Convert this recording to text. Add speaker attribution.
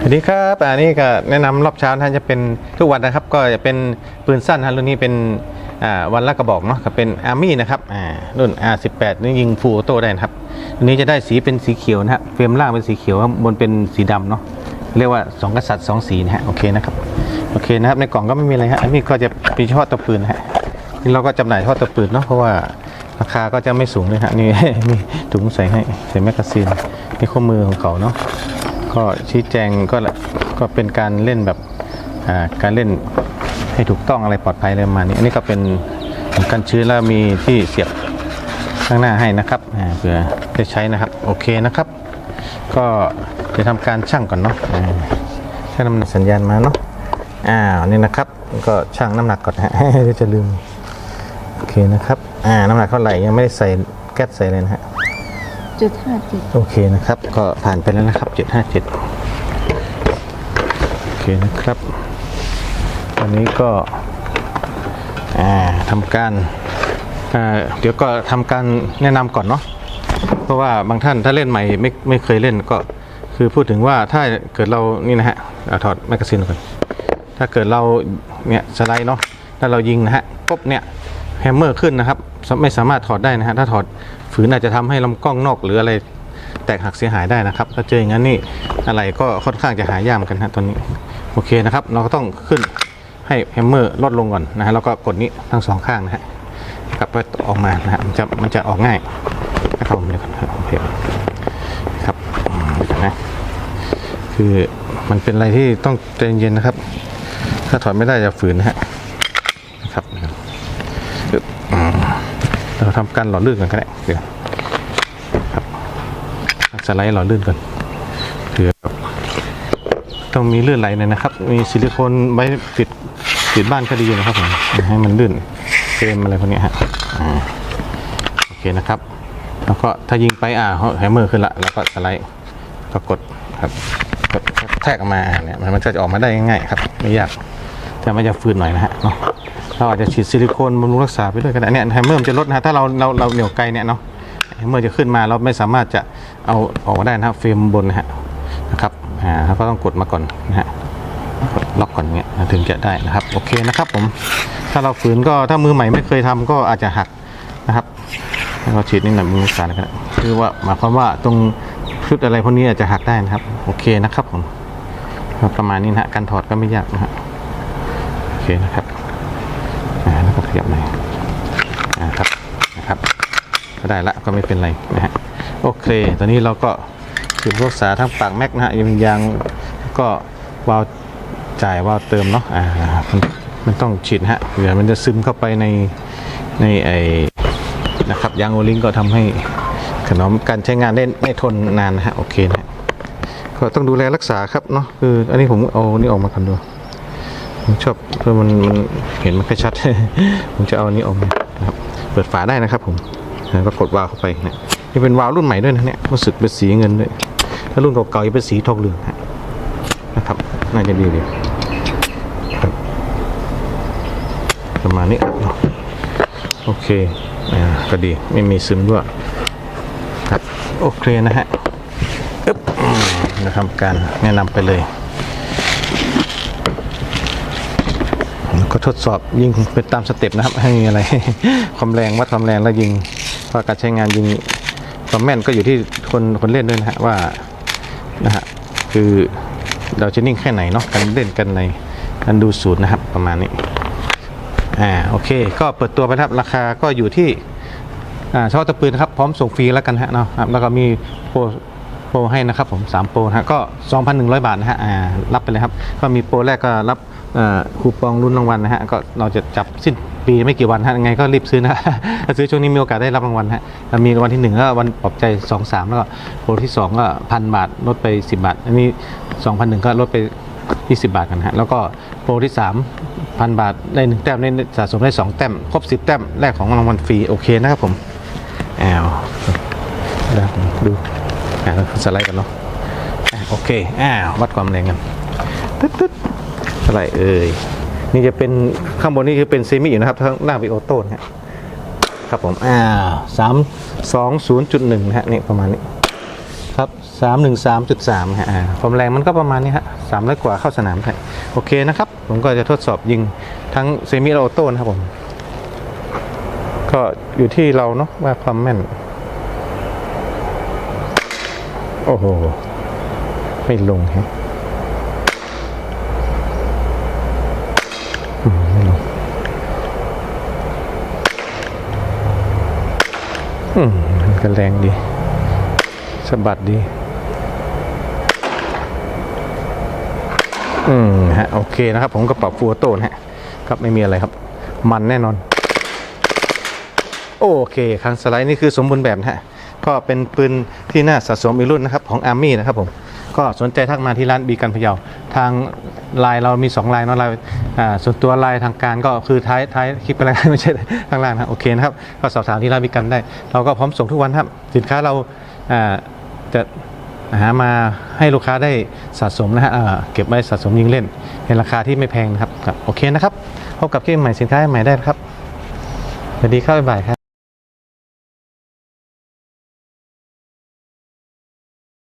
Speaker 1: สวัสดีครับอันนี้ก็แนะนำรอบเช้าท่านจะเป็นทุกวันนะครับ ก็จะเป็นปืนสั้นฮะรุ่นนี้เป็นวันละกระบอกเนาะก็เป็นอาร์มี่นะครับอ่ารุ่น R18 นี่ยิงฟูลออโต้ได้นะครับอันนี้จะได้สีเป็นสีเขียวนะฮะเฟรมล่างเป็นสีเขียวบนเป็นสีดำเนาะเรียกว่าสองกษัตริย์สองสีนะฮะโอเคนะครับโอเคนะครับในกล่องก็ไม่มีอะไรฮะอันนี้ก็จะเป็นเฉพาะตัวปืนนะฮะนี่เราก็จำหน่ายเฉพาะตัวปืนเนาะเพราะว่าราคาก็จะไม่สูงเลยฮะนี่มีถุงใส่ให้ใส่แมกกาซีนนี่ข้อมือของเขาเนาะ ก็ชี้แจงก็ก็เป็นการเล่นแบบการเล่นให้ถูกต้องอะไรปลอดภัยอะไรประมาณนี้อันนี้ก็เป็นกันชื้นแล้วมีที่เสียบข้างหน้าให้นะครับเพื่อได้ใช้นะครับโอเคนะครับ ก็จะทำการชั่งก่อนเนาะอ่าชั่งน้ำหนักสัญญาณมาเนาะอ่านี่นะครับก็ชั่งน้ำหนักก่อนฮะเดี๋ยจะลืมโอเคนะครับอ่าน้ำหนักเท่าไหร่ยังไม่ได้ใส่แก๊สใส่เลยนะฮะ
Speaker 2: จุดห้าเจ็ด
Speaker 1: โอเคนะครับ ก็ผ่านไปแล้วนะครับ757โอเคนะครับตอนนี้ก็อ่าทำการอ่าเดี๋ยวก็ทำการแนะนำก่อนเนาะเพราะว่าบางท่านถ้าเล่นใหม่ไม่ไม่เคยเล่นก็คือพูดถึงว่าถ้าเกิดเรานี่นะฮะเอาถอดแมกกาซีนก่อนถ้าเกิดเราเนี่ยสไลด์เนาะถ้าเรายิงนะฮะปุ๊บเนี่ย แฮมเมอร์ขึ้นนะครับ ไม่สามารถถอดได้นะฮะถ้าถอดฝืนอาจจะทำให้ลำกล้องนอกหรืออะไรแตกหักเสียหายได้นะครับ ถ้าเจออย่างนั้นนี่อะไรก็ค่อนข้างจะหายากเหมือนกันฮะตอนนี้โอเคนะครับ เราก็ต้องขึ้นให้แฮมเมอร์ลดลงก่อนนะฮะแล้วก็กดนี้ทั้งสองข้างนะฮะกลับไปออกมานะฮะมันจะมันจะออกง่ายนะครับผมเดี๋ยวก่อนะครับโอเคครับนะคือมันเป็นอะไรที่ต้องใจเย็นนะครับ ถ้าถอดไม่ได้จะฝืนนะฮะนะครับ เราทำการหล่อลื่นก่อนก็ได้เดี๋ยวครับสไลด์หล่อลื่นก่อนเผื่อแบบต้องมีลื่นไหลหน่อยนะครับ มีซิลิโคนไว้ติดติดบ้านก็ดีนะครับผมให้มันลื่นเฟรมอะไรพวกนี้ฮะโอเคนะครับ แล้วก็ถ้ายิงไปอ่าแฮมเมอร์ขึ้นละแล้วก็สไลด์ก็กดครับกดแทกออกมาเนี่ยมันก็จะออกมาได้ง่ายๆครับไม่ยากแต่มันจะฟืนหน่อยนะฮะเนาะ เราอาจจะฉีดซิลิโคนบำรุงรักษาไปด้วยก็ได้เนี่ยแฮเมอร์มันจะลดนะฮะถ้าเราเราเราเหนียวไกลเนี่ยเนาะแฮมเมอร์จะขึ้นมาเราไม่สามารถจะเอาออกมาได้นะครับเฟรมบนนะฮะนะครับอ่าเราก็ต้องกดมาก่อนนะฮะกดล็อกก่อนเงี้ยถึงจะได้นะครับโอเคนะครับผมถ้าเราฝืนก็ถ้ามือใหม่ไม่เคยทำก็อาจจะหักนะครับเราฉีดนิดหน่อยบำรุงรักษานะครับคือว่าหมายความว่าตรงชุดอะไรพวกนี้อาจจะหักได้นะครับ โอเคนะครับผมประมาณนี้นะฮะการถอดก็ไม่ยากนะฮะโอเคนะครับ ขยับหน่อยอ่าครับนะครับก็ได้ละก็ไม่เป็นไรนะฮะโอเค ตอนนี้เราก็สืบรักษาทั้งปากแม็กนะฮะยังยางก็วาล์วจ่ายวาล์วเติมเนาะอ่ามันมันต้องฉีดฮะเดี๋ยวมันจะซึมเข้าไปในในไอนะครับยางโอลิงก็ทำให้ขนมการใช้งานได้ได้ทนนานนะฮะโอเคนะฮะก็ต้องดูแลรักษาครับเนาะคืออันนี้ผมเอานี่ออกมากันดู ผมชอบเพราะมันมันเห็นมันค่อยชัด ผมจะเอาอันนี้ออกมานะครับเปิดฝาได้นะครับผมแล้วก็กดวาล์วเข้าไปนะนี่เป็นวาล์วรุ่นใหม่ด้วยนะเนี่ยรู้สึกเป็นสีเงินด้วยถ้ารุ่นเก่าๆจะเป็นสีทองเหลืองฮะนะครับ น่าจะดีดีครับประมาณนี้ครับโอเคอ่าก็ดีไม่มีซึมด้วยครับโอเคนะฮะอึ๊บอืมจะทำการแนะนำไปเลย แล้ว ก็ทดสอบยิงเป็นตามสเต็ปนะครับ ให้อะไรความแรงวัดความแรงแล้วยิงว่าการใช้งานยิงความแม่นก็อยู่ที่คนคนเล่นด้วยนะฮะว่านะฮะคือเราจะนิ่งแค่ไหนเนาะการเล่นกันในการดูสูตรนะครับประมาณนี้อ่าโอเค ก็เปิดตัวไปครับราคาก็อยู่ที่อ่าเฉพาะตะปืนครับพร้อมส่งฟรีแล้วกันฮะเนาะครับแล้วก็มีโปร โปรให้นะครับผม3โปรนะฮะก็ 2,100 บาทนะฮะอ่ารับไปเลยครับ ก็มีโปรแรกก็รับอ่อคูปองรุ่นรางวัลนะฮะก็เราจะจับสิ้นปีไม่กี่วันฮะยังไงก็รีบซื้อนะถ้าซื้อช่วงนี้มีโอกาสได้รับรางวัลฮะแล้วมีรางวัลที่หนึ่งก็วันปลอบใจ2อสามแล้วก็โปรที่สองก็พันบาทลดไป 10 บาท อันนี้ 2 0 0 1 ก็ลดไป 20 บาทกันฮะแล้วก็โปรที่ 3 พันบาทได้หนึ่งแต้มได้สะสมได้ 2 แต้มครบ 10 แต้มแรกของรางวัลฟรีโอเคนะครับผมแอลดู อ่าสไลด์กันเนาะอะโอเคอ้าววัดความแรงกันตึ๊ดตึ๊ดเท่าไหร่เอ่ยนี่จะเป็นข้างบนนี่คือเป็นเซมิอยู่นะครับข้างล่างเป็นออโต้นะครับผมอ่าสามสองศูนย์จุดหนึ่งฮะนี่ประมาณนี้ครับสามหนึ่งสามจุดสามฮะความแรงมันก็ประมาณนี้ฮะสามร้อยกว่าเข้าสนามฮะโอเคนะครับ ผมก็จะทดสอบยิงทั้งเซมิและออโต้นะครับผม ก็อยู่ที่เราเนาะว่าความแม่น โอ้โห ไม่ลงฮะอืมไม่ลงอืมมันก็แรงดีสะบัดดี อืมฮะ โอเคนะครับ ผมก็ปรับฟูออโต้นะฮะ ครับไม่มีอะไรครับ มันแน่นอน โอเคครั้งสไลด์นี่คือสมบูรณ์แบบนะฮะ ก็เป็นปืนที่น่าสะสมอีกรุ่นนะครับของอาร์มี่นะครับผมก็สนใจทักมาที่ร้านบีกันพะเยาทางไลน์เรามี 2 ไลน์เนาะไลน์ส่วนตัวไลน์ทางการก็คือท้ายท้ายคลิปอะไรไม่ใช่ข้างล่างนะโอเคนะครับก็สอบถามที่ร้านบีกันได้ เราก็พร้อมส่งทุกวันครับสินค้าเราจะหามาให้ลูกค้าได้สะสมนะฮะเก็บไว้สะสมยิงเล่น ในราคาที่ไม่แพงนะครับโอเคนะครับพบกับคลิปใหม่สินค้าใหม่ได้ครับสวัสดีครับบ๊ายบายครับ